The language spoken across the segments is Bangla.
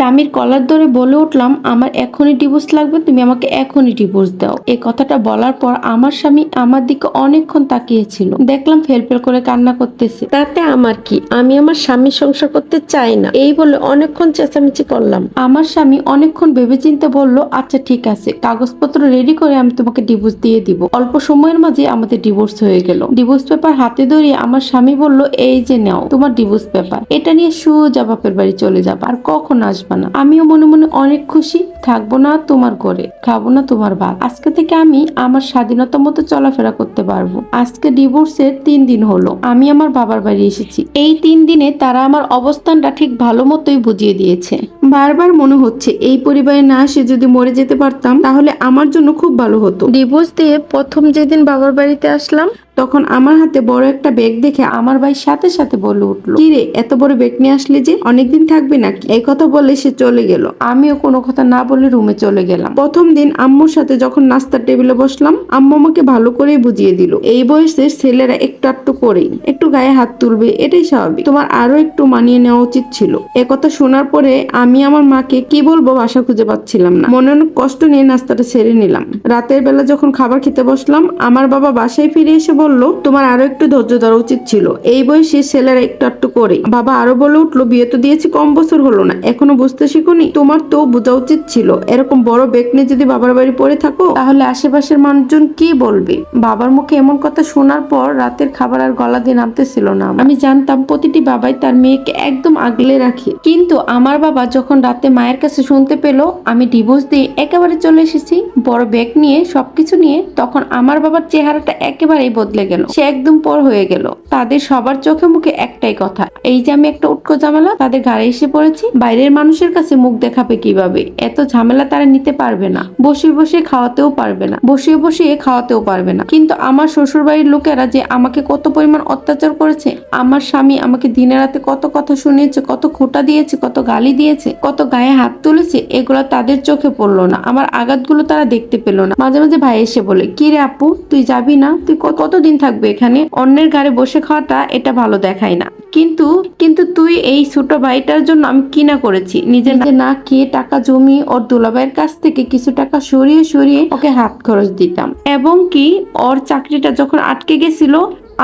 স্বামীর কলার ধরে বলে উঠলাম আমার এখনই ডিভোর্স লাগবে তুমি আমাকে এখনই ডিভোর্স দাও। এই কথাটা বলার পর আমার স্বামী আমার দিকে অনেকক্ষণ তাকিয়েছিল। দেখলাম ফেলফেল করে কান্না করতেছে। তাতে আমার কি? আমি আমার স্বামীর সংসার করতে চাই না। এই বলে অনেকক্ষণ চেঁচামেচি করলাম। আমার স্বামী অনেকক্ষণ ভেবেচিন্তে বলল আচ্ছা ঠিক আছে। কাগজপত্র রেডি করে আমি তোমাকে ডিভোর্স দিয়ে দিব। অল্প সময়ের মাঝে আমাদের ডিভোর্স হয়ে গেল। ডিভোর্স পেপার হাতে ধরিয়ে আমার স্বামী বলল এই যে নাও তোমার ডিভোর্স পেপার এটা নিয়ে সোজা বাপের বাড়ি চলে যাবা। আর কখন আসবা? না। আমিও মনে মনে অনেক খুশি। থাকব না তোমার ঘরে, খাব না তোমার ভাত আজকে থেকে আমি আমার স্বাধীনতা মতো চলাফেরা করতে পারব। আজকে ডিভোর্সের তিন দিন হলো, আমি আমার বাবার বাড়ি এসেছি। এই তিন দিনে তারা আমার অবস্থানটা ঠিক ভালো মতোই বুঝিয়ে দিয়েছে। বারবার মনে হচ্ছে, এই পরিবারে না এসে যদি মরে যেতে পারতাম, তাহলে আমার জন্য খুব ভালো হতো। ডিভোর্স দিয়ে প্রথম যেদিন বাবার বাড়িতে আসলাম, তখন আমার হাতে বড় একটা ব্যাগ দেখে আমার ভাই সাথে সাথে বলে উঠল, কি রে, এত বড় ব্যাগ নিয়ে আসলে যে, অনেকদিন থাকবে নাকি? এই কথা বলে সে চলে গেল। আমিও কোনো কথা না বলে রুমে চলে গেলাম। প্রথম দিন আম্মুর সাথে যখন নাস্তার টেবিলে বসলাম, আম্মু আমাকে ভালো করেই বুঝিয়ে দিল, এই বয়সের ছেলেরা একটু একটু করেই, একটু গায়ে হাত তুলবে, এটাই স্বাভাবিক। তোমার আরও একটু মানিয়ে নেওয়া উচিত ছিল। একথা শোনার পরে আমি আমার মাকে কি বলব ভাষা খুঁজে পাচ্ছিলাম না। মনে অনেক কষ্ট নিয়ে নাস্তাটা সেরে নিলাম। রাতের বেলা যখন খাবার খেতে বসলাম, আমার বাবা বাসায় ফিরে এসে বলল, তোমার আরও একটু ধৈর্য ধরা উচিত ছিল। এই বয়সে ছেলেরা একটু একটু করে বাবা আরও বলে উঠল, বিয়ে তো দিয়েছি, কম বছর হলো না। এখনও বুঝতে শিখুনি? তোমার তো বোঝা উচিত ছিল। এরকম বড় বেগ নিয়ে যদি বাবার বাড়ি পড়ে থাকো, তাহলে আশেপাশের মানুষজন কি বলবে? বাবার মুখে এমন কথা শোনার পর রাতের খাবার আর গলা দিয়ে নামতেছিল না আমি জানতাম প্রতিটি বাবাই তার মেয়েকে একদম আগলে রাখে। কিন্তু আমার বাবা যখন রাতে মায়ের কাছে শুনতে পেল, আমি ডিভোর্স দিয়ে একেবারে চলে এসেছি। বড় ব্যাগ নিয়ে, সবকিছু নিয়ে, তখন আমার বাবার চেহারাটা একেবারেই বদলে গেল। সে একদম পর হয়ে গেল। তাদের সবার চোখে মুখে একটাই কথা, এই যে আমি একটা উটকো ঝামেলা তাদের ঘাড়ে এসে পড়েছি। বাইরের মানুষের কাছে মুখ দেখাবে কীভাবে? এত ঝামেলা তারা নিতে পারবে না। বসে বসে খাওয়াতেও পারবে না। বসে বসে খাওয়াতেও পারবে না। কিন্তু আমার শ্বশুর বাড়ির লোকেরা যে আমাকে কত পরিমাণ অত্যাচার করেছে, আমার স্বামী আমাকে দিনে রাতে কত কথা শুনিয়েছে, কত খোটা দিয়েছে, কত গালি দিয়েছে, কত গায়ে হাত তুলেছে, এগুলো তাদের চোখে পড়ল না। আমার আঘাতগুলো তারা দেখতে পেল না। মাঝে মাঝে ভাই এসে বলে, কি রে আপু, তুই যাবি না? তুই কতদিন থাকবে এখানে? অন্যের গাড়ি বসে খাওয়াটা এটা ভালো দেখায় না। কিন্তু কিন্তু তুই এই ছোট ভাইটার জন্য আমি কিনা করেছি। নিজে না খেয়ে টাকা জমি ওর দুলাভাইয়ের কাছ থেকে কিছু টাকা সরিয়ে সরিয়ে ওকে হাত খরচ দিতাম। এবং কি, ওর চাকরিটা যখন আটকে গেছিল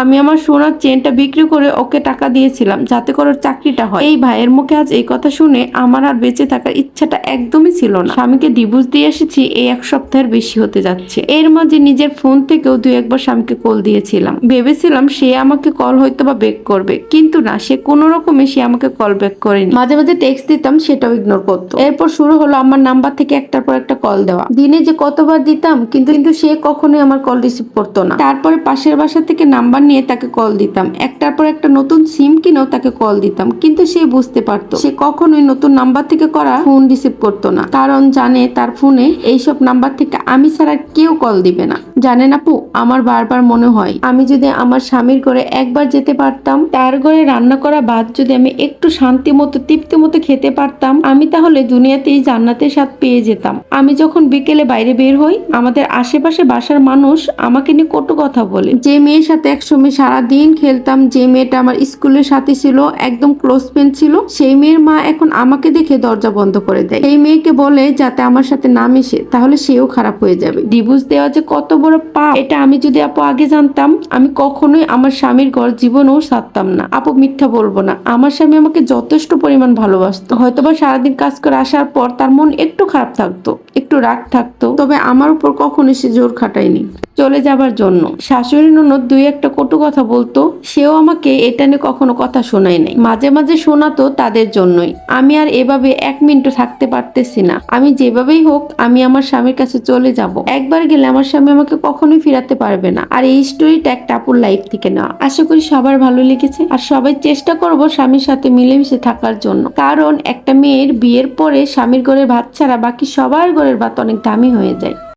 আমি আমার সোনার চেনটা বিক্রি করে ওকে টাকা দিয়েছিলাম যাতে করে ওর চাকরিটা হয়। এই ভাইয়ের মুখে আজ এই কথা শুনে আমার আর বেঁচে থাকার ইচ্ছাটা একদমই ছিল না। স্বামীকে ডিভোর্স দিয়ে এসেছি, এই এক সপ্তাহের বেশি হতে যাচ্ছে। এর মাঝে নিজের ফোন থেকেও দুই একবার স্বামীকে কল দিয়েছিলাম। ভেবেছিলাম সে আমাকে কল হয়তো বা ব্যাক করবে, কিন্তু না, সে কোনো রকমে সে আমাকে কল ব্যাক করেনি। মাঝে মাঝে টেক্সট দিতাম, সেটাও ইগনোর করতো। এরপর শুরু হলো আমার নাম্বার থেকে একটার পর একটা কল দেওয়া। দিনে যে কতবার দিতাম, কিন্তু কিন্তু সে কখনোই আমার কল রিসিভ করতো না। তারপরে পাশের বাসা থেকে নাম্বার নিয়ে তাকে কল দিতাম। একটার পর একটা নতুন সিম কিনেও তাকে কল দিতাম। কিন্তু সে বুঝতে পারতো। সে কখনোই নতুন নাম্বার থেকে করা ফোন রিসিভ করতো না। কারণ জানে তার ফোনে এইসব নাম্বার থেকে আমি ছাড়া কেউ কল দিবে না। জানেন আপু, আমার বারবার মনে হয়, আমি যদি আমার স্বামীর ঘরে একবার যেতে পারতাম, তার ঘরে রান্না করা ভাত যদি আমি একটু শান্তি মতো, তৃপ্তি মতো খেতে পারতাম, আমি তাহলে দুনিয়াতেই জান্নাতের স্বাদ পেয়ে যেতাম। আমি যখন বিকেলে বাইরে বের হই, আমাদের আশেপাশে বাসার মানুষ আমাকে নিয়ে কটু কথা বলে। যে মেয়ের সাথে একসময় সারাদিন খেলতাম, যে মেয়েটা আমার স্কুলের সাথে ছিল, একদম ক্লোজ ফ্রেন্ড ছিল, সেই মেয়ের মা এখন আমাকে দেখে দরজা বন্ধ করে দেয়। সেই মেয়েকে বলে, যাতে আমার সাথে না মিশে, তাহলে সেও খারাপ হয়ে যাবে। ডিভোর্স দেওয়া যে কত বড় পাপ, এটা আমি যদি আপু আগে জানতাম, আমি কখনোই আমার স্বামীর ঘর জীবনেও সারতাম না। আপু মিথ্যা বলব না। আমার স্বামী আমাকে যথেষ্ট পরিমাণ ভালোবাসতো। হয়তোবা সারাদিন কাজ করে আসার পর তার মন একটু খারাপ থাকতো, একটু রাগ থাকতো, তবে আমার উপর কখনোই সে জোর খাটায়নি। চলে যাবার জন্য। শাশুড়ি ননদ দুই একটা কটু কথা বলতো, সেও আমাকে এটা নিয়ে কখনো কথা শোনায় নাই। মাঝে মাঝে শোনাতো তাদের জন্যই। আমি আর এভাবে এক মিনিটও থাকতে পারতেছি না। আমি যেভাবেই হোক, আমি আমার স্বামীর কাছে চলে যাব। একবার গেলে আমার স্বামী আমাকে কখনোই ফিরাতে পারবে না। আর এই স্টোরিটা একটা আপুর লাইফ থেকে না আশা করি সবার ভালো লেগেছে। আর সবাই চেষ্টা করব স্বামীর সাথে মিলেমিশে থাকার জন্য। কারণ একটা মেয়ের বিয়ের পরে স্বামীর ঘরের ভাত ছাড়া বাকি সবার ঘরের ভাত অনেক দামি হয়ে যায়।